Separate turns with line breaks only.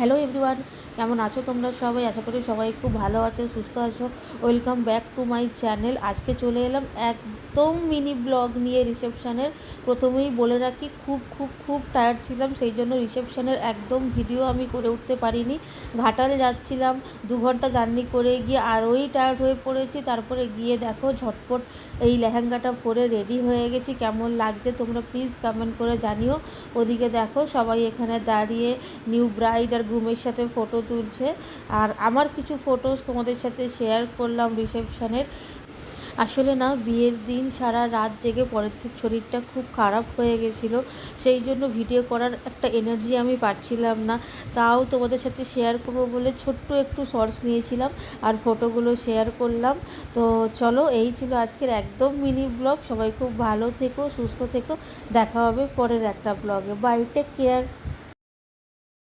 Hello everyone কেমন আছো তোমরা সবাই? আশা করি সবাই খুব ভালো আছো, সুস্থ আছো। Welcome back to my channel আজকে চলে এলাম একদম মিনি ব্লগ নিয়ে রিসেপশানের প্রথমেই বলে রাখি, খুব খুব খুব টায়ার্ড ছিলাম, সেই জন্য রিসেপশানের একদম ভিডিও আমি করে উঠতে পারিনি। ঘাটালে যাচ্ছিলাম, দু ঘণ্টা জার্নি করে গিয়ে আরোই টায়ার্ড হয়ে পড়েছি। তারপরে গিয়ে দেখো ঝটপট এই লেহেঙ্গাটা পরে রেডি হয়ে গেছি। কেমন লাগছে তোমরা প্লিজ কমেন্ট করে জানিও। ওদিকে দেখো সবাই এখানে দাঁড়িয়ে নিউ ব্রাইড আর গ্রুমের সাথে ফটো তুলছে। আর আমার কিছু ফটোস তোমাদের সাথে শেয়ার করলাম রিসেপশানের আসলে না, বিয়ের দিন সারা রাত জেগে পরের থেকে শরীরটা খুব খারাপ হয়ে গেছিল। সেই জন্য ভিডিও করার একটা এনার্জি আমি পাচ্ছিলাম না। তাও তোমাদের সাথে শেয়ার করব বলে ছোট্ট একটু শর্টস নিয়েছিলাম আর ফটোগুলো শেয়ার করলাম। তো চলো, এই ছিল আজকের একদম মিনি ব্লগ সবাই খুব ভালো থেকো, সুস্থ থেকো। দেখা হবে পরের একটা ব্লগে বাই টেক কেয়ার